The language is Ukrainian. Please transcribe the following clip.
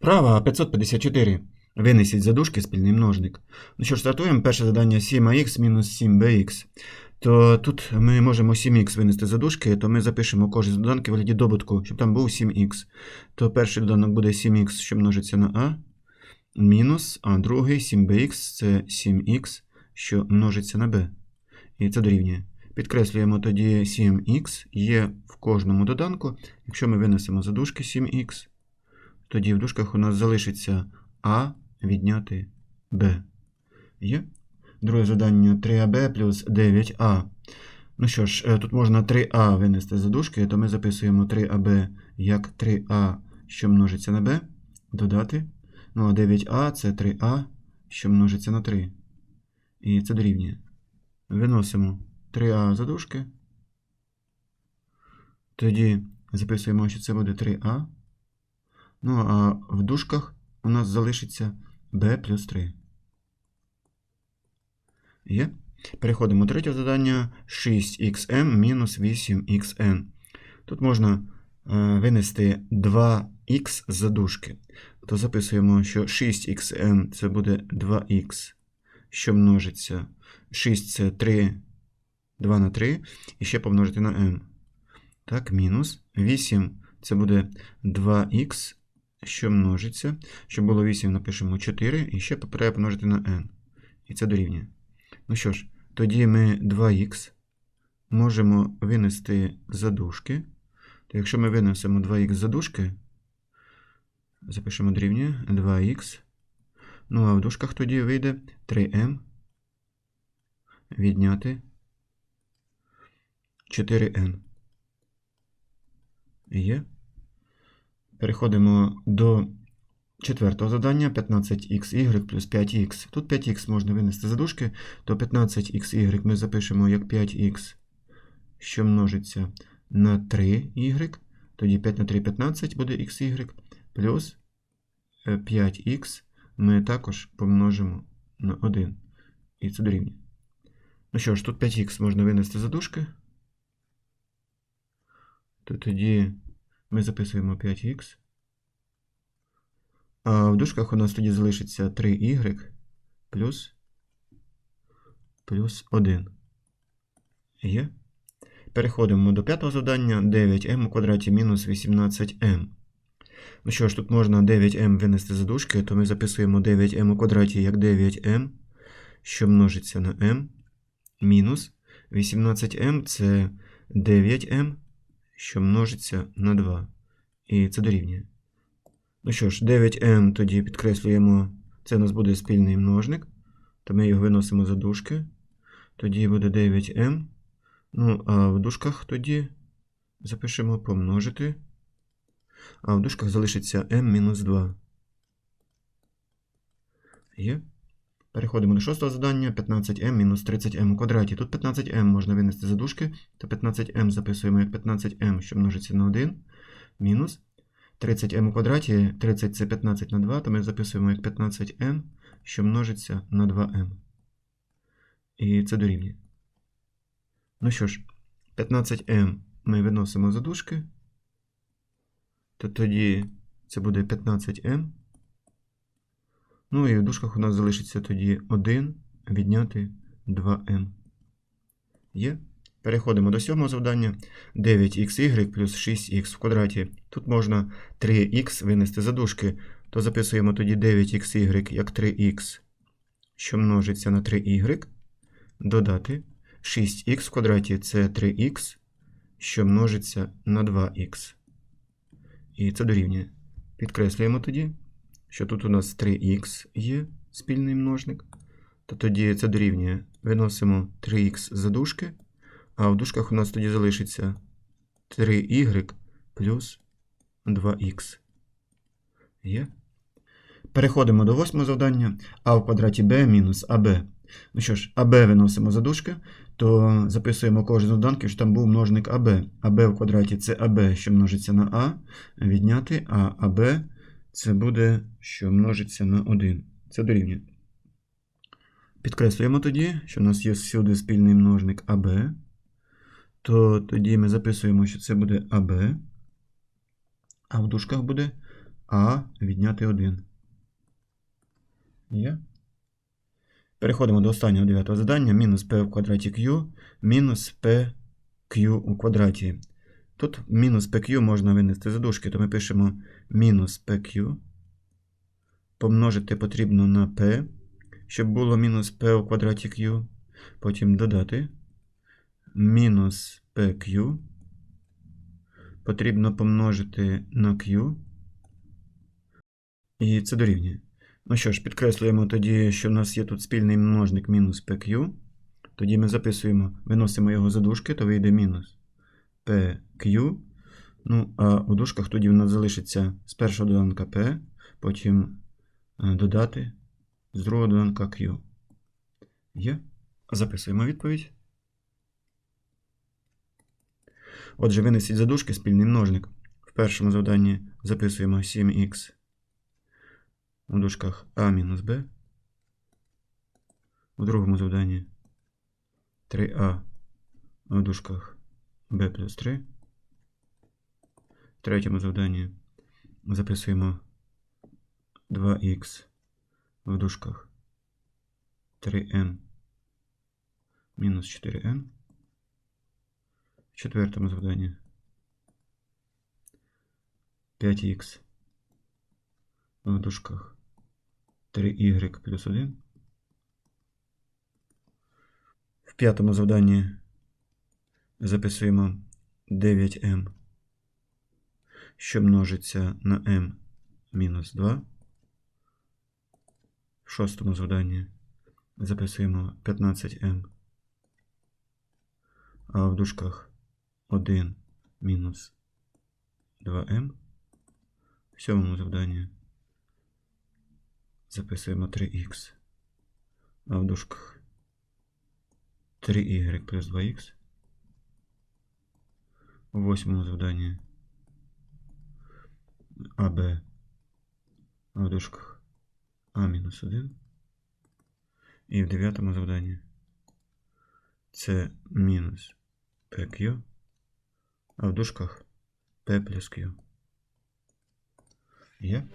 Вправа 554. Винесіть за дужки спільний множник. Ну що ж, стартуємо. Перше завдання 7ах мінус 7bx. То тут ми можемо 7х винести за дужки, то ми запишемо кожен з доданків вигляді добутку, щоб там був 7х. То перший доданок буде 7х, що множиться на а, мінус, а другий 7bx це 7х, що множиться на b. І це дорівнює. Підкреслюємо тоді 7х є в кожному доданку. Якщо ми винесемо за дужки 7х, тоді в дужках у нас залишиться а відняти b. Є? Друге завдання 3аб плюс 9а. Ну що ж, е, тут можна 3а винести за дужки, то ми записуємо 3аб як 3а, що множиться на b, додати. Ну а 9а це 3а, що множиться на 3. І це дорівнює. Виносимо 3а за дужки. Тоді записуємо, що це буде 3а. Ну, а в дужках у нас залишиться b плюс 3. Є. Переходимо до третього завдання 6xm мінус 8xn. Тут можна е, винести 2х за дужки. То записуємо, що 6xm це буде 2х, що множиться. 6 це 3, 2 на 3, і ще помножити на m. Так, мінус 8 це буде 2х, що множиться. Щоб було 8, напишемо 4, і ще треба помножити на n. І це дорівнює. Ну що ж, тоді ми 2х можемо винести за дужки. То якщо ми винесемо 2х за дужки, запишемо дорівнює 2х. Ну а в дужках тоді вийде 3m відняти 4n. Є. Переходимо до четвертого завдання 15xy плюс 5х. Тут 5х можна винести за дужки, то 15xy ми запишемо як 5х, що множиться на 3y. Тоді 5 на 3 15 буде xy, плюс 5х ми також помножимо на 1. І це дорівнює. Ну що ж, тут 5х можна винести за дужки. То тоді ми записуємо 5х. А в дужках у нас тоді залишиться 3y плюс, плюс 1. Є. Переходимо до п'ятого завдання 9m у квадраті мінус 18m. Ну що ж, тут можна 9m винести за дужки, то ми записуємо 9m у квадраті як 9m, що множиться на m, мінус 18m це 9m, що множиться на 2. І це дорівнює. Ну що ж, 9m тоді підкреслюємо, це у нас буде спільний множник, то ми його виносимо за дужки. Тоді буде 9m. Ну, а в дужках тоді запишемо помножити. А в дужках залишиться m-2. Є. Переходимо до шостого завдання. 15m мінус 30m у квадраті. Тут 15m можна винести за дужки, то 15m записуємо як 15m, що множиться на 1, мінус 30m у квадраті, 30 це 15 на 2, то ми записуємо як 15m, що множиться на 2m. І це дорівнює. Ну що ж, 15m ми виносимо за дужки, то тоді це буде 15m. Ну і в дужках у нас залишиться тоді 1 відняти 2m. Є? Переходимо до сьомого завдання. 9xy плюс 6х в квадраті. Тут можна 3х винести за дужки, то записуємо тоді 9xy як 3х, що множиться на 3y, додати 6х в квадраті це 3х, що множиться на 2х. І це дорівнює. Підкреслюємо тоді, що тут у нас 3х є спільний множник, то тоді це дорівнює. Виносимо 3х за дужки. А в дужках у нас тоді залишиться 3y плюс 2х. Є. Переходимо до восьмого завдання. А в квадраті b мінус АБ. Ну що ж, АБ виносимо за дужки, то записуємо кожен з доданків, що там був множник АБ. АБ в квадраті це АБ, що множиться на А, відняти, а АБ це буде, що множиться на 1. Це дорівнює. Підкреслюємо тоді, що в нас є всюди спільний множник АБ то тоді ми записуємо, що це буде АБ, а в дужках буде А відняти 1. Є. Переходимо до останнього дев'ятого задання. Мінус p в квадраті q, мінус pq у квадраті. Тут мінус pq можна винести за дужки, то ми пишемо мінус pq. Помножити потрібно на p, щоб було мінус p у квадраті q. Потім додати мінус pq. Потрібно помножити на q. І це дорівнює. Ну що ж, підкреслюємо тоді, що в нас є тут спільний множник мінус pq. Тоді ми записуємо, виносимо його за дужки, то вийде мінус pq. Ну, а у дужках тоді в нас залишиться з першого доданка p, потім е, додати з другого доданка q. Є. Записуємо відповідь. Отже, винесіть за дужки спільний множник. В першому завданні записуємо 7х у дужках а мінус b. У другому завданні 3а у дужках b плюс 3. В третьому завданні записуємо 2х в дужках 3n мінус 4n. В четвертому завданні 5х в дужках 3y плюс 1. В п'ятому завданні записуємо 9m, що множиться на m мінус 2. В шостому завданні записуємо 15m, а в дужках 1 мінус 2m. В сьомому завданні записуємо 3х, а в дужках 3y плюс 2х. У восьмому завданні АБ, на дужках А мінус 1. І в дев'ятому завданні С мінус PQ, а в дужках P плюс Q. Є?